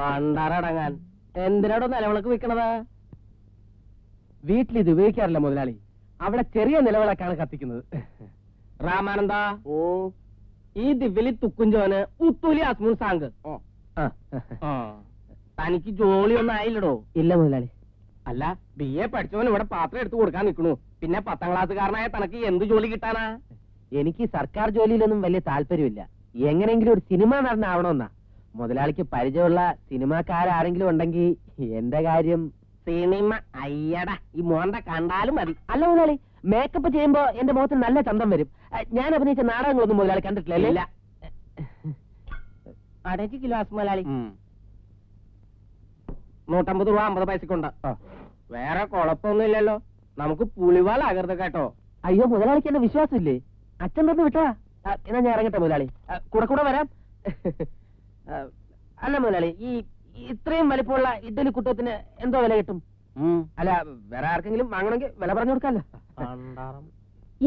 പണ്ടാറടങ്ങാൻ. എന്തിനാടോ നിലവിളക്ക് വിൽക്കണത്? വീട്ടിൽ ഇത് ഉപയോഗിക്കാറില്ല മുതലാളി. അവിടെ ചെറിയ നിലവിളക്കാണ് കത്തിക്കുന്നത്. രാമാനന്ദ ഓ. ഈ ദിവ്യലി തുക്കുംജോന് ഉത്തൂലി അസ്മുൻ സാങ്ക്. തനിക്ക് ജോലിയൊന്നും ആയില്ലടോ. ഇല്ല മുതലാളി. അല്ല ബി എ പഠിച്ചവൻ ഇവിടെ പാത്രം എടുത്തു കൊടുക്കാൻ നിൽക്കണു. പിന്നെ പത്താം ക്ലാസ്സുകാരനായ തനക്ക് എന്ത് ജോലി കിട്ടാനാ? എനിക്ക് സർക്കാർ ജോലിയിലൊന്നും വലിയ താല്പര്യമില്ല. എങ്ങനെയെങ്കിലും ഒരു സിനിമ നടനാവണമെന്നാ. മുതലാളിക്ക് പരിചയമുള്ള സിനിമാക്കാരാരെങ്കിലും ഉണ്ടെങ്കിൽ എന്റെ കാര്യം സിനിമ അയ്യട ഈ മോണ്ട കണ്ടാലും മതി. അല്ല മുതലാളി മേക്കപ്പ് ചെയ്യുമ്പോ എന്റെ മുഖത്ത് നല്ല ചന്തം വരും. ഞാൻ അഭിനയിച്ച നാടകങ്ങളൊന്നും മുതലാളി കണ്ടിട്ടില്ല അടയ്ക്ക് കിലോ മുതലാളി. നൂറ്റമ്പത് രൂപ അമ്പത് പൈസക്കുണ്ട്. വേറെ കുഴപ്പമൊന്നുമില്ലല്ലോ നമുക്ക് പുളിവാളാകരുത് കേട്ടോ. അയ്യോ മുതലാളിക്ക് എന്നെ വിശ്വാസമില്ലേ? അച്ഛൻ തന്നെ വിട്ടാ എന്നാ ഞാൻ ഇറങ്ങട്ടെ മുതലാളി. കൂടെ കൂടെ വരാം. അല്ല മുതലാളി ഈ ഇത്രയും വലിപ്പമുള്ള ഇഡ്ഡലി കുട്ടത്തിന് എന്തോ വില കിട്ടും? അല്ല വേറെ ആർക്കെങ്കിലും വാങ്ങണമെങ്കിൽ വില പറഞ്ഞു കൊടുക്കാല്ലോ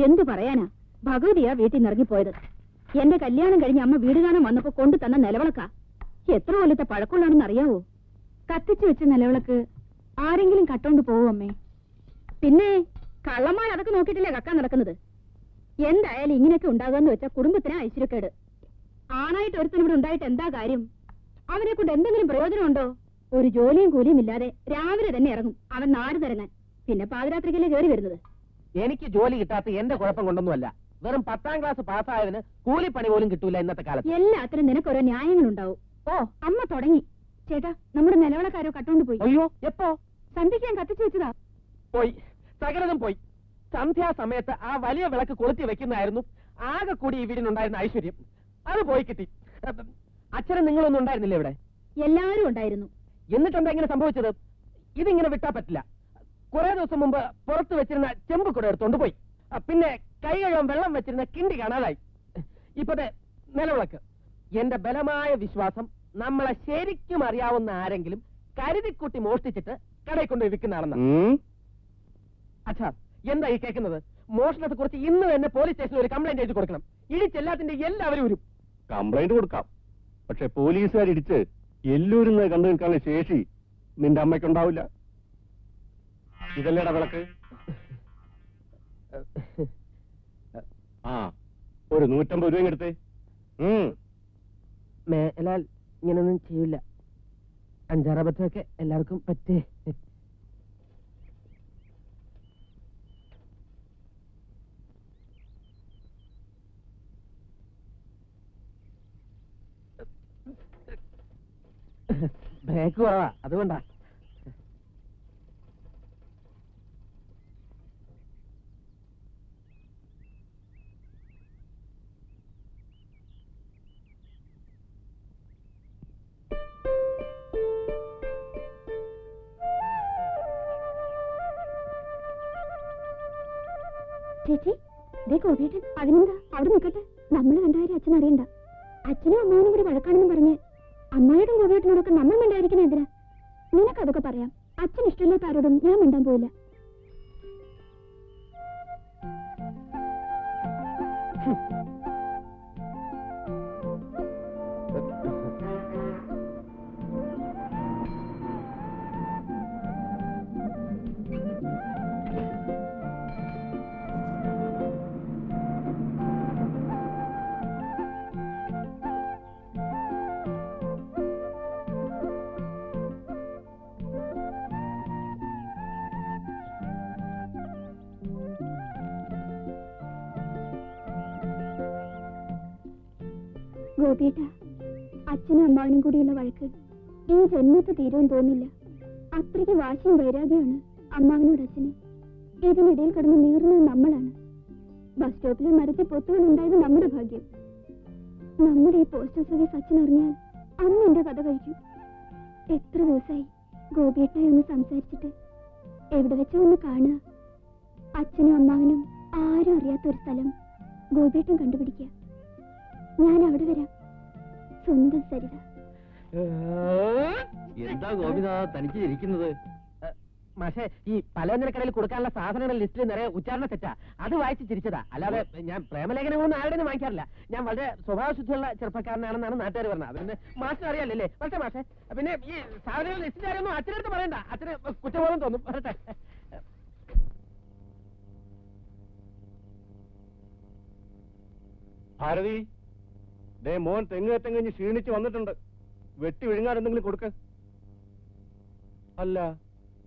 എന്തു പറയാനാ? ഭഗവതിയാ വീട്ടിൽ നിറങ്ങിപ്പോയത് എന്റെ കല്യാണം കഴിഞ്ഞ് അമ്മ വീട് കാണാൻ വന്നപ്പോ കൊണ്ടു തന്ന നിലവിളക്ക. എത്ര കൊല്ലത്തെ പഴക്കമുള്ളാണെന്ന് അറിയാവോ? കത്തിച്ചു വെച്ച നിലവിളക്ക് ആരെങ്കിലും കട്ടോണ്ട് പോവോ അമ്മേ? പിന്നെ കള്ളന്മാർ അതൊക്കെ നോക്കിയിട്ടില്ലേ കക്കാൻ നടക്കുന്നത്? എന്തായാലും ഇങ്ങനെയൊക്കെ ഉണ്ടാകുമെന്ന് വെച്ചാൽ കുടുംബത്തിന് ഐശ്വര്യക്കേട്. ആണായിട്ട് ഒരുത്തൻ ഇവിടെ ഉണ്ടായിട്ട് എന്താ കാര്യം? അവനെ കൊണ്ട് എന്തെങ്കിലും പ്രയോജനമുണ്ടോ? ഒരു ജോലിയും കൂലിയും ഇല്ലാതെ രാവിലെ തന്നെ ഇറങ്ങും. അവൻ നാട് തിരങ്ങാൻ പിന്നെ പാതിരാത്രിക്കല്ലേ കയറി വരുന്നത്? എനിക്ക് ജോലി കിട്ടാത്ത എന്റെ കുഴപ്പം കൊണ്ടൊന്നുമല്ല. വെറും പത്താം ക്ലാസ് പാസ്സായതിന് കൂലിപ്പണി പോലും കിട്ടൂല ഇന്നത്തെ കാലത്ത്. എല്ലാത്തിനും നിനക്ക് ഓരോ ന്യായങ്ങളുണ്ടാവും. ഓ അമ്മ തുടങ്ങി. ചേട്ടാ നമ്മുടെ നിലവിളക്കാരോ കട്ടുകൊണ്ട് പോയി. അയ്യോ എപ്പോ? സന്ധ്യയ്ക്ക് ഞാൻ കത്തിച്ചു വെച്ചതാ. പോയി. സകലതും പോയി. സന്ധ്യാസമയത്ത് ആ വലിയ വിളക്ക് കൊളുത്തി വെക്കുന്നതായിരുന്നു ആകെ കൂടി ഈ വീടിനുണ്ടായിരുന്ന ഐശ്വര്യം. അത് പോയി കിട്ടി. അച്ഛനും നിങ്ങളൊന്നും ഉണ്ടായിരുന്നില്ല ഇവിടെ? എല്ലാരും ഉണ്ടായിരുന്നു. എന്നിട്ടെന്താ ഇങ്ങനെ സംഭവിച്ചത്? ഇതിങ്ങനെ വിട്ടാ പറ്റില്ല. കുറെ ദിവസം മുമ്പ് പുറത്ത് വെച്ചിരുന്ന ചെമ്പ് കൂടെ എടുത്തോണ്ട് പോയി. പിന്നെ കൈ കഴുകാൻ വെള്ളം വെച്ചിരുന്ന കിണ്ടി കാണാതായി. ഇപ്പത്തെ നിലവിളക്ക്. എന്റെ ബലമായ വിശ്വാസം നമ്മളെ ശരിക്കും അറിയാവുന്ന ആരെങ്കിലും കരുതിക്കുട്ടി മോഷ്ടിച്ചിട്ട് കടയിൽ കൊണ്ട് വിൽക്കുന്നതാണെന്ന്. അച്ഛാ എന്താ ഈ കേൾക്കുന്നത്? മോഷണത്തെ കുറിച്ച് ഇന്ന് തന്നെ പോലീസ് സ്റ്റേഷനിൽ ഒരു കംപ്ലൈന്റ് എഴുതി കൊടുക്കണം. ഇടിച്ചെല്ലാത്തിന്റെ എല്ലാവരും വരും കംപ്ലൈന്റ് കൊടുക്കാം. പക്ഷെ പോലീസുകാർ ഇടിച്ച് എല്ലൂരിന്ന് കണ്ടു നിൽക്കാനുള്ള ശേഷി നിന്റെ അമ്മയ്ക്കുണ്ടാവില്ല. ഇതല്ലേടാ വിളക്ക്? ആ ഒരു നൂറ്റമ്പത് രൂപയും എടുത്തേ. മേലാൽ ഇങ്ങനൊന്നും ചെയ്യില്ല അഞ്ചാറ് അബദ്ധമൊക്കെ എല്ലാവർക്കും പറ്റേ. ബ്രേക്ക് കുറവാ അതുകൊണ്ടാ ചേച്ചി ഇതേ കോപിയേട്ടൻ അതിനെന്താ? അവിടെ നിൽക്കട്ടെ നമ്മൾ രണ്ടായിരം അച്ഛൻ അറിയണ്ട. അച്ഛനും അമ്മാവനും കൂടി വഴക്കാണെന്ന് പറഞ്ഞ് അമ്മായിയോടും കോപിയേട്ടനോടൊക്കെ നമ്മൾ മിണ്ടായിരിക്കുന്ന എന്തിനാ? നിനക്കതൊക്കെ പറയാം. അച്ഛൻ ഇഷ്ടമില്ലാത്ത ആരോടും ഞാൻ മിണ്ടാൻ പോയില്ല ഗോപിയേട്ട അച്ഛനും അമ്മാവനും കൂടിയുള്ള വഴക്ക് ഈ ജന്മത്ത് തീരുവാൻ തോന്നില്ല അത്രയ്ക്ക് വാശിയും വൈരാഗ്യമാണ് അമ്മാവനോട് അച്ഛന്. ഇതിനിടയിൽ കിടന്ന് നീറുന്നത് നമ്മളാണ്. ബസ് സ്റ്റോപ്പിലെ മരത്തിൽ പൊത്തുകൾ ഉണ്ടായത് നമ്മുടെ ഭാഗ്യം. നമ്മുടെ ഈ പോസ്റ്റൽ സർവീസ് അച്ഛൻ അറിഞ്ഞാൽ അന്ന് എന്റെ കഥ കഴിക്കും. എത്ര ദിവസമായി ഗോപിയേട്ടായി ഒന്ന് സംസാരിച്ചിട്ട് എവിടെ വെച്ചാ ഒന്ന് കാണുക? അച്ഛനും അമ്മാവനും ആരും അറിയാത്ത ഒരു സ്ഥലം ഗോപിയേട്ടൻ കണ്ടുപിടിക്കുക. ഞാൻ അവിടെ വരാം. സ്വന്തം സരിത. എന്താ ഗോപിനാഥ തനിക്ക് ഇരിക്കുന്നത് പക്ഷേ ഈ പലവ്യഞ്ജനക്കടയിൽ കൊടുക്കാനുള്ള സാധനങ്ങളുടെ ലിസ്റ്റിൽ നിറയെ ഉച്ചാരണ തെറ്റാ അത് വായിച്ച് ചിരിച്ചതാ. അല്ലാതെ ഞാൻ പ്രേമലേഖനമൊന്നും ആരുടെയും വാങ്ങിക്കാറില്ല. ഞാൻ വളരെ സ്വഭാവശുദ്ധിയുള്ള ചെറുപ്പക്കാരനാണെന്നാണ് നാട്ടുകാർ പറഞ്ഞത്. അതിന് മാസ്റ്റർ അറിയാലല്ലേ? പക്ഷേ മാഷേ. പിന്നെ ഈ സാധനങ്ങളുടെ ലിസ്റ്റിൽ ആരൊന്നും അച്ഛനടുത്ത് പറയണ്ട. അച്ഛന് കുറ്റബോധം തോന്നും. പറട്ടെ ഭാരതി ദേ മോൻ തെങ്ങേറ്റം കഴിഞ്ഞ് ക്ഷീണിച്ച് വന്നിട്ടുണ്ട്. വെട്ടി വിഴുങ്ങാൻ എന്തെങ്കിലും കൊടുക്ക. അല്ല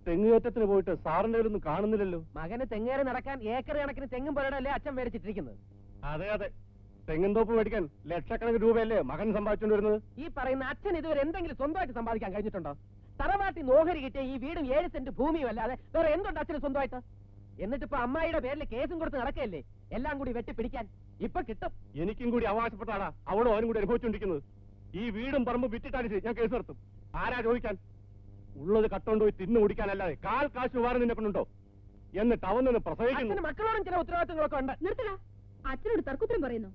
തെങ്ങുകയറ്റത്തിന് പോയിട്ട് സാറിന്റെ ഒന്നും കാണുന്നില്ലല്ലോ. മകന് തെങ്ങേറി നടക്കാൻ ഏക്കർ കണക്കിന് തെങ്ങും പോലെയല്ലേ അച്ഛൻ മേടിച്ചിട്ടിരിക്കുന്നത്? അതെ അതെ. തെങ്ങും തോപ്പ് മേടിക്കാൻ ലക്ഷക്കണക്കിന് രൂപയല്ലേ മകൻ സമ്പാദിച്ചുകൊണ്ട് വരുന്നത്? ഈ പറയുന്ന അച്ഛൻ ഇതുവരെ എന്തെങ്കിലും സ്വന്തമായിട്ട് സമ്പാദിക്കാൻ കഴിഞ്ഞിട്ടുണ്ടോ? തറവാട്ടി നോഹരി കിട്ടിയ ഈ വീടും ഏഴ് സെന്റ് ഭൂമിയും അല്ലാതെ വേറെ എന്തുണ്ട് അച്ഛന് സ്വന്തമായിട്ട്? എന്നിട്ടിപ്പോ അമ്മായിയുടെ പേരിൽ കേസും കൊടുത്ത് നടക്കല്ലേ എല്ലാം കൂടി വെട്ടിപ്പിടിക്കാൻ. ഇപ്പൊ കിട്ടും. എനിക്കും കൂടി അവകാശപ്പെട്ടാടാ അവളും അവനും കൂടി അനുഭവിച്ചുകൊണ്ടിരിക്കുന്നത് ഈ വീടും പറമ്പും വിറ്റിട്ടാണ് ഞാൻ കേസ് നടത്തും ആരാ ചോദിക്കാൻ? ഉള്ളത് കട്ടോണ്ട് പോയി തിന്നു കുടിക്കാനല്ലാതെ കാൽ കാശ് ഉപകാരം നിന്നെ കൊണ്ടുണ്ടോ? എന്നിട്ട് അവൻ നിന്ന് പ്രസവിക്കുന്നു. മക്കളോടും ചില ഉത്തരവാദിത്തങ്ങളൊക്കെ ഉണ്ട്. നിർത്തല. അച്ഛനോട് തർക്കുത്തരം പറയുന്നു.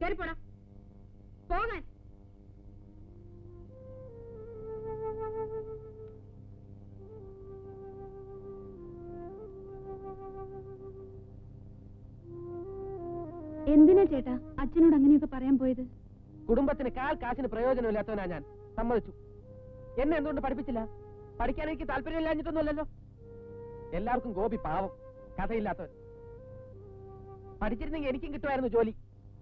കയറിപ്പോടാ പോകാൻ. എന്തിനാ ചേട്ടാ അച്ഛനോട് അങ്ങനെയൊക്കെ പറയാൻ പോയത്? കുടുംബത്തിന് കാൽ കാശിന് പ്രയോജനമില്ലാത്തവനാ ഞാൻ. സമ്മതിച്ചു. എന്നെ എന്തുകൊണ്ട് പഠിപ്പിച്ചില്ല? പഠിക്കാൻ എനിക്ക് താല്പര്യമില്ലാഞ്ഞിട്ടൊന്നുമല്ലല്ലോ. എല്ലാവർക്കും ഗോപി പാവം. കഥയില്ലാത്തവൻ. പഠിച്ചിരുന്നെങ്കിൽ എനിക്കും കിട്ടുമായിരുന്നു ജോലി.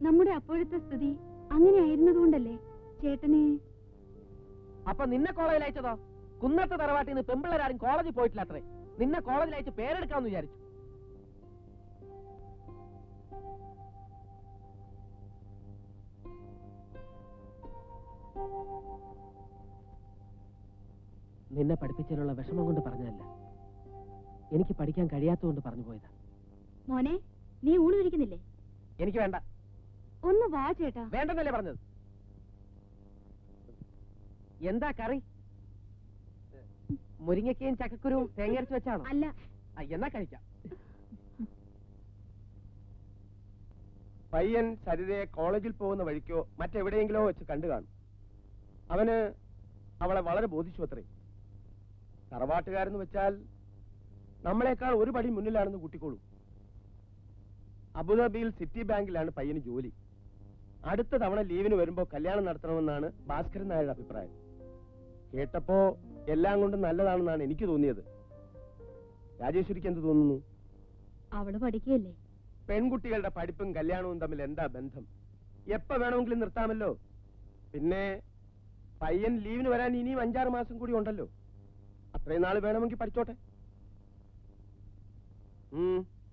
നമ്മുടെ അപ്പോഴത്തെ സ്ഥിതി അങ്ങനെ ആയിരുന്നതുകൊണ്ടല്ലേ ചേട്ടനെ? അപ്പൊ നിന്നെ കോളേജിൽ അയച്ചതോ? കുന്നത്തെ തറവാട്ടിൽ നിന്ന് പെമ്പിള്ളേരാരും കോളേജിൽ പോയിട്ടില്ല അത്രേ നിന്നെ കോളേജിൽ അയച്ച് പേരെടുക്കാമെന്ന് വിചാരിച്ചു. നിന്നെ പഠിപ്പിച്ചതിനുള്ള വിഷമം കൊണ്ട് പറഞ്ഞതല്ല. എനിക്ക് പഠിക്കാൻ കഴിയാത്തതുകൊണ്ട് പറഞ്ഞു പോയതാ. മോനെ നീ ഊണ് കഴിക്കുന്നില്ലേ? എനിക്ക് വേണ്ട. ഒന്ന് വാ ചേട്ടാ. വേണ്ടെന്നല്ലേ പറഞ്ഞത്? എന്താ കറി? മുരിങ്ങക്കയും ചക്കക്കുരുവും തേങ്ങയരച്ച് വെച്ചാണോ? അല്ല. എന്നാ കഴിക്കാം. പയ്യൻ സരിതയെ കോളേജിൽ പോകുന്ന വഴിക്കോ മറ്റെവിടെയെങ്കിലോ വെച്ച് കണ്ടു കാണും. അവന് അവളെ വളരെ ബോധിച്ചു അത്രേ തറവാട്ടുകാരെന്ന് വെച്ചാൽ നമ്മളെക്കാൾ ഒരു പടി മുന്നിലാണെന്ന് കൂട്ടിക്കോളൂ. അബുദാബിയിൽ സിറ്റി ബാങ്കിലാണ് പയ്യന് ജോലി. അടുത്ത തവണ ലീവിന് വരുമ്പോൾ കല്യാണം നടത്തണമെന്നാണ് ഭാസ്കരൻ നായരുടെ അഭിപ്രായം. കേട്ടപ്പോ എല്ലാം കൊണ്ടും നല്ലതാണെന്നാണ് എനിക്ക് തോന്നിയത്. രാജേശ്വരിക്ക് എന്ത് തോന്നുന്നു? അവൾ പഠിക്കുകയല്ലേ? പെൺകുട്ടികളുടെ പഠിപ്പും കല്യാണവും തമ്മിൽ എന്താ ബന്ധം? എപ്പ വേണമെങ്കിലും നിർത്താമല്ലോ. പിന്നെ പയ്യൻ ലീവിന് വരാൻ ഇനിയും അഞ്ചാറ് മാസം കൂടി ഉണ്ടല്ലോ. അത്രയും നാൾ വേണമെങ്കിൽ പഠിച്ചോട്ടെ.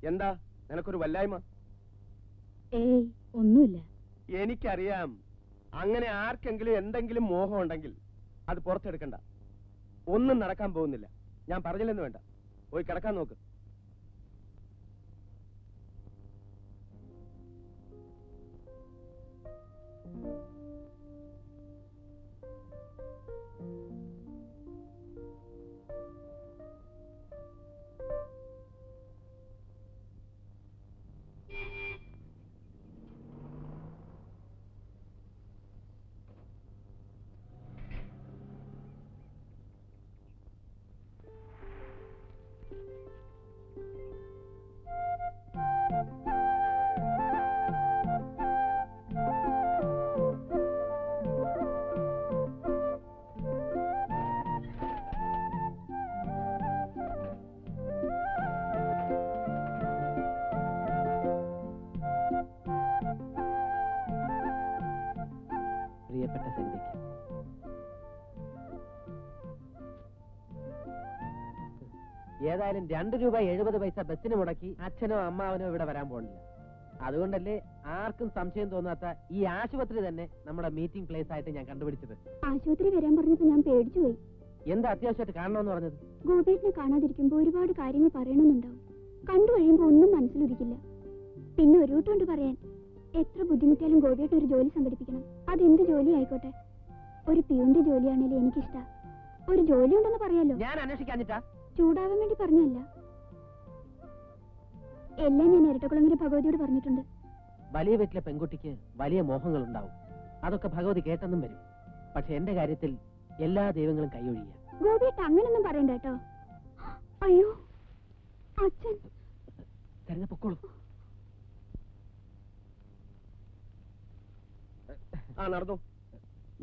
എന്താ? നിനക്കൊരു വല്ലായ്മ? ഏയ് ഒന്നുമില്ല. എനിക്കറിയാം. അങ്ങനെ ആർക്കെങ്കിലും എന്തെങ്കിലും മോഹം ഉണ്ടെങ്കിൽ അത് പുറത്തെടുക്കണ്ട. ഒന്നും നടക്കാൻ പോകുന്നില്ല. ഞാൻ പറഞ്ഞില്ലെന്ന് വേണ്ട. പോയി കിടക്കാൻ നോക്ക്. ഏതായാലും രണ്ട് രൂപ എഴുപത് പൈസ ബസ്സിന് മുടക്കി അച്ഛനോ അമ്മാവനോ ഇവിടെ വരാൻ പോണില്ല അതുകൊണ്ടല്ലേ ആർക്കും സംശയം തോന്നാത്ത ഈ ആശുപത്രി തന്നെ നമ്മുടെ മീറ്റിംഗ് പ്ലേസ് ആയിട്ട് ഞാൻ കണ്ടുപിടിച്ചത്. ആശുപത്രി വരാൻ പറഞ്ഞപ്പോ ഞാൻ പേടിച്ചു പോയി. എന്താ അത്യാവശ്യമായിട്ട് കാണണമെന്ന് പറഞ്ഞത്? ഗോപേട്ടിനെ കാണാതിരിക്കുമ്പോ ഒരുപാട് കാര്യങ്ങൾ പറയണമെന്നുണ്ടാവും. കണ്ടു കഴിയുമ്പോ ഒന്നും മനസ്സിലുദിക്കില്ല പിന്നെ ഒരു കൂട്ടമുണ്ട് പറയാൻ. എത്ര ബുദ്ധിമുട്ടിയാലും ഗോപിയേട്ട് ഒരു ജോലി സംഘടിപ്പിക്കണം. അതെന്ത് ജോലി ആയിക്കോട്ടെ? ഒരു പിയുന്റെ ജോലിയാണേലും എനിക്കിഷ്ട. ഒരു ജോലി ഉണ്ടെന്ന് പറയാലോ? ഞാൻ അന്വേഷിക്കാഞ്ഞിട്ടാ. ചൂടാവാൻ വേണ്ടി പറഞ്ഞല്ല എല്ലാം ഞാൻ ഇരട്ടക്കുളങ്ങര ഭഗവതിയോട് പറഞ്ഞിട്ടുണ്ട്. വലിയ വീട്ടിലെ പെൺകുട്ടിക്ക് വലിയ മോഹങ്ങൾ ഉണ്ടാവും അതൊക്കെ ഭഗവതി കേട്ടെന്നും വരും. പക്ഷെ എന്റെ കാര്യത്തിൽ എല്ലാ ദൈവങ്ങളും കൈയൊഴിയ. ഗോപിയേട്ട് അങ്ങനൊന്നും പറയണ്ട കേട്ടോ. അയ്യോ അച്ഛൻ. തെരഞ്ഞ പൊക്കോളൂ. ആ നടന്നു.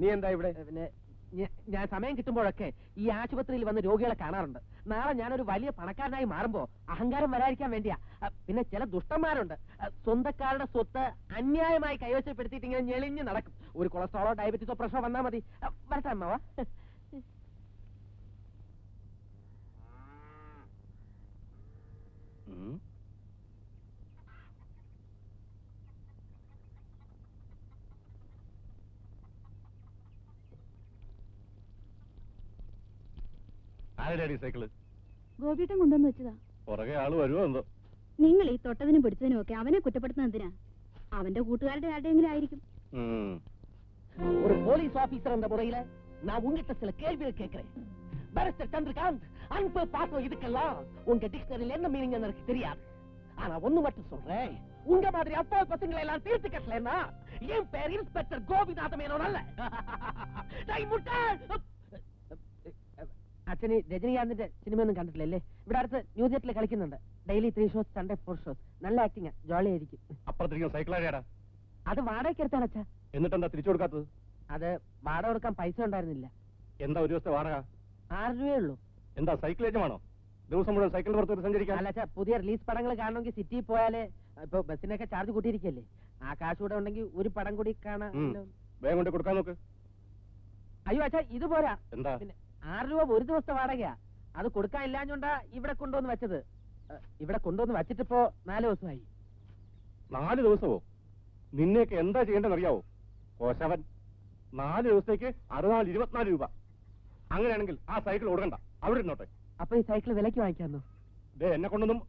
നീ എന്താ ഇവിടെ? പിന്നെ ഞാൻ സമയം കിട്ടുമ്പോഴൊക്കെ ഈ ആശുപത്രിയിൽ വന്ന് രോഗികളെ കാണാറുണ്ട്. നാളെ ഞാനൊരു വലിയ പണക്കാരനായി മാറുമ്പോ അഹങ്കാരം വരാതിരിക്കാൻ വേണ്ടിയാ. പിന്നെ ചില ദുഷ്ടന്മാരുണ്ട്. സ്വന്തക്കാരുടെ സ്വത്ത് അന്യായമായി കൈവശപ്പെടുത്തിയിട്ട് ഇങ്ങനെ ഞെളിഞ്ഞ് നടക്കും. ഒരു കൊളസ്ട്രോളോ ഡയബറ്റീസോ പ്രഷറോ വന്നാൽ മതി. വരട്ടെ അമ്മാവാ. ആരുടെ ഈ സൈക്കിള് ഗോപിയേട്ടൻ കൊണ്ടുവന്ന് വെച്ചതാ പുറകെ ആള് വരുമോ എന്തോ നിങ്ങൾ ഈ തൊട്ടതിനും പിടിച്ചതിനും ഒക്കെ അവനെ കുറ്റപ്പെടുത്തുന്നത് എന്തിനാ അവന്റെ കൂട്ടുകാരുടെ ആരുടെയെങ്കിലും ആയിരിക്കും ഉം. ஒரு போலீஸ் ஆபீசர் என்ற முறையில நான் உங்ககிட்ட சில கேள்விகள் கேட்கிறேன் பேரிஸ்டர் சந்திரகாந்த் அன்பு பாசம் இதுக்கெல்லாம் உங்க டிக்ஷனரியில் என்ன மீனிங் எனக்கு தெரியாது ஆனா ஒண்ணு மட்டும் சொல்றேன் உங்க மாதிரி அப்பா பசங்களை எல்லாம் தீர்த்து கட்டலன்னா என் பேர் இன்ஸ்பெக்டர் கோபிநாத மேனோன் அல்ல டேய் முட்டாள்! അച്ഛന് രജനീകാന്തിന്റെ സിനിമയൊന്നും കണ്ടിട്ടില്ലല്ലേ? ഇവിടെ അടുത്ത് ന്യൂ തിയേറ്ററിൽ കളിക്കുന്നുണ്ട്. Daily three shows Sunday four shows നല്ല ആക്ടിങ് ജോളി ആയിരിക്കും അപ്പുറത്തിരിക്കുന്ന സൈക്കിൾ ആരെയാടാ അത് വാടകയ്ക്ക് എടുത്താണ് അച്ഛാ. എന്നിട്ടെന്താ തിരിച്ചു കൊടുക്കാത്തത്? അത് വാടക കൊടുക്കാൻ പൈസ ഉണ്ടായിരുന്നില്ല. എന്താ ഒരു ദിവസത്തെ വാടക? ആറ് രൂപയേ ഉള്ളൂ എന്താ സൈക്കിൾ ഏജമാണോ ദിവസം മുഴുവൻ സൈക്കിൾ പുറത്ത് സഞ്ചരിക്കാം അല്ല അച്ഛാ പുതിയ റിലീസ് പടങ്ങൾ കാണണമെങ്കിൽ സിറ്റിയിൽ പോയാലേ ഇപ്പൊ ബസ്സിനൊക്കെ ചാർജ് കൂട്ടിയിരിക്കല്ലേ? ആ കാശ് കൂടെ ഉണ്ടെങ്കിൽ ഒരു പടം കൂടി കാണാൻ വേഗം കൊണ്ട് കൊടുക്കാൻ നോക്ക്. അയ്യോ അച്ഛാ ഇത് പോരാ എന്താ? പിന്നെ ആറ് രൂപ ഒരു ദിവസത്തെ വാടകയാ. അത് കൊടുക്കാൻ ഇല്ലാഞ്ഞോണ്ടാ ഇവിടെ കൊണ്ടുവന്ന് വെച്ചത്. ഇവിടെ കൊണ്ടുവന്ന് വെച്ചിട്ടിപ്പോ നാല് ദിവസമായി. നാല് ദിവസമോ? നിന്നെയൊക്കെ എന്താ ചെയ്യേണ്ടതെന്ന് അറിയാവോ കോശവൻ നാല് ദിവസത്തേക്ക് അറുപത്തിനാല് ഇരുപത്തിനാല് രൂപ. അങ്ങനെയാണെങ്കിൽ ആ സൈക്കിൾ കൊടുക്കണ്ട അവിടെ ഇരുന്നോട്ടെ. അപ്പൊ ഈ സൈക്കിൾ വിലക്ക് വാങ്ങിക്കാന്നോ? ദേ എന്നെ കൊണ്ടൊന്നും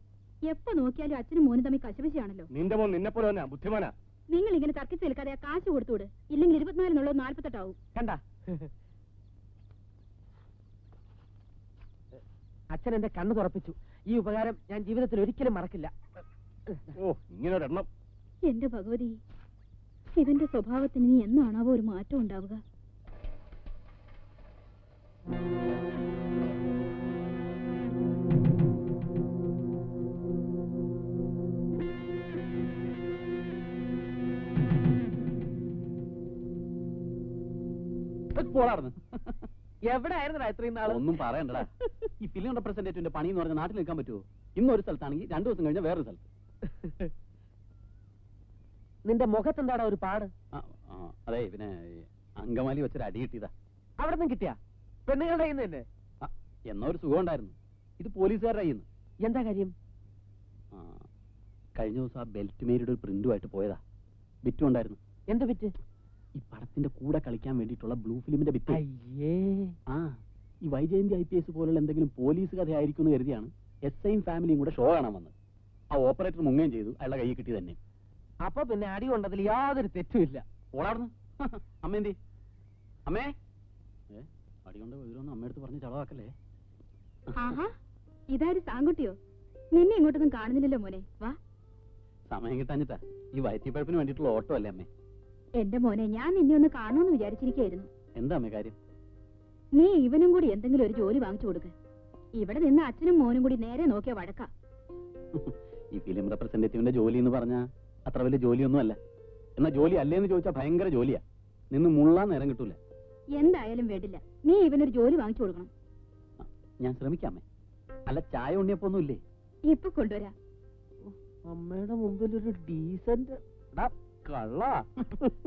എപ്പോ നോക്കിയാലും അച്ഛനും മോനും തമ്മിൽ കശപിശയാണല്ലോ. നിന്റെ മോൻ നിന്നെ പോലെ തന്നെ ബുദ്ധിമാനാ. നിങ്ങൾ ഇങ്ങനെ തർക്കിച്ച് നിൽക്കാതെ കാശ് കൊടുത്തുവിട്. ഇല്ലെങ്കിൽ ഇരുപത്തിനാലിനുള്ളത് നാല്പത്തെട്ടാവും കണ്ട? അച്ഛൻ എന്റെ കണ്ണു തുറപ്പിച്ചു. ഈ ഉപകാരം ഞാൻ ജീവിതത്തിൽ ഒരിക്കലും മറക്കില്ല. ഓ ഇങ്ങനെ ഒരെണ്ണം എന്റെ ഭഗവതി ഇവന്റെ സ്വഭാവത്തിന് ഇനി എന്നാണാവോ ഒരു മാറ്റം ഉണ്ടാവുക? എവിടെ ആയിരുന്നു രാത്രി നാൾ? ഒന്നും പറയണ്ടടാ. ഈ ഫിലിം റെപ്രസെന്റേറ്റീവിന്റെ പണി എന്ന് പറഞ്ഞാൽ നാട്ടിൽ നിൽക്കാൻ പറ്റുമോ ഇന്നൊരു ഒരു സ്ഥലത്താണെങ്കിൽ രണ്ടു ദിവസം കഴിഞ്ഞാൽ വേറൊരു സ്ഥലത്ത്. നിന്റെ മുഖത്തെന്താടാ ഒരു പാട്? അതെ പിന്നെ അങ്കമാലി വെച്ചൊരു അടി കിട്ടിയതാ. അവിടെ നിന്ന് കിട്ടിയാ? പെണ്ണുങ്ങളുടെ കയ്യിൽ തന്നെ? എന്നാ ഒരു സുഖം ഉണ്ടായിരുന്നു. ഇത് പോലീസുകാരുടെ കയ്യിൽ നിന്ന്. എന്താ കാര്യം? കഴിഞ്ഞ ദിവസം ആ ബെൽറ്റ് മേരിയുടെ ഒരു പ്രിന്റുമായിട്ട് പോയതാ. ബിറ്റും ഉണ്ടായിരുന്നു എന്താ ബിറ്റ്? ഈ പടത്തിന്റെ കൂടെ കളിക്കാൻ വേണ്ടിയിട്ടുള്ള ബ്ലൂ ഫിലിമിന്റെ ബിറ്റ്. അയ്യേ. ആ. ഈ വൈജയന്തി ഐ പി എസ് പോലുള്ള എന്തെങ്കിലും പോലീസ് കഥയായിരിക്കും എന്ന് കരുതിയാണ് എസ് ഐയും ഫാമിലിയും കൂടെ ഷോ കാണാൻ വന്നത്. ആ ഓപ്പറേറ്റർ മുങ്ങുകയും ചെയ്തു. അയാളുടെ കൈ കിട്ടി തന്നെ. അപ്പൊ പിന്നെ അടി കൊണ്ടതിൽ യാതൊരു തെറ്റുമില്ല ഓളാർന്ന് അമ്മ എന്തി അമ്മേ? ഏ അടി കൊണ്ട് വിവരമൊന്നും അമ്മയടുത്ത് പറഞ്ഞ് ചളവാക്കല്ലേ? ആഹാ ഇതാര് സാങ്കുട്ടിയോ? നിന്നെ ഇങ്ങോട്ടൊന്നും കാണുന്നില്ലല്ലോ മോനെ. വാ. സമയം കിട്ടാഞ്ഞിട്ടാ. ഈ വയറ്റിപ്പഴപ്പിന് വേണ്ടിട്ടുള്ള ഓട്ടോ അല്ലേ അമ്മേ? എന്റെ മോനെ ഞാൻ നിന്നെ ഒന്ന് കാണുമെന്ന് വിചാരിച്ചിരിക്കായിരുന്നു എന്താ അമ്മേ കാര്യം? നീ ഇവനും കൂടി എന്തെങ്കിലും ഒരു ജോലി വാങ്ങിച്ചു കൊടുക്ക്. ഇവിടെ നിന്ന് അച്ഛനും മോനും കൂടി നേരെ നോക്കിയ വഴക്ക. ഈ ഫിലിം റെപ്രസെന്റേറ്റീവിന്റെ ജോലി എന്ന് പറഞ്ഞാൽ അത്ര വലിയ ജോലിയൊന്നും അല്ല. എന്നാ ജോലി അല്ലേന്ന് ചോദിച്ചാൽ ഭയങ്കര ജോലിയാ. നിന്ന് മുള്ളാൻ നേരം കിട്ടൂല. എന്തായാലും വേണ്ടില്ല. നീ ഇവനൊരു ജോലി വാങ്ങിച്ചു കൊടുക്കണം. ഞാൻ ശ്രമിക്കാമേ അല്ല ചായ ഉണ്ണിയപ്പോ ഒന്നുമില്ലേ ഇപ്പൊ കൊണ്ടുവരാ. അമ്മയുടെ മുമ്പിൽ ഒരു ഡീസന്റ് കള്ള.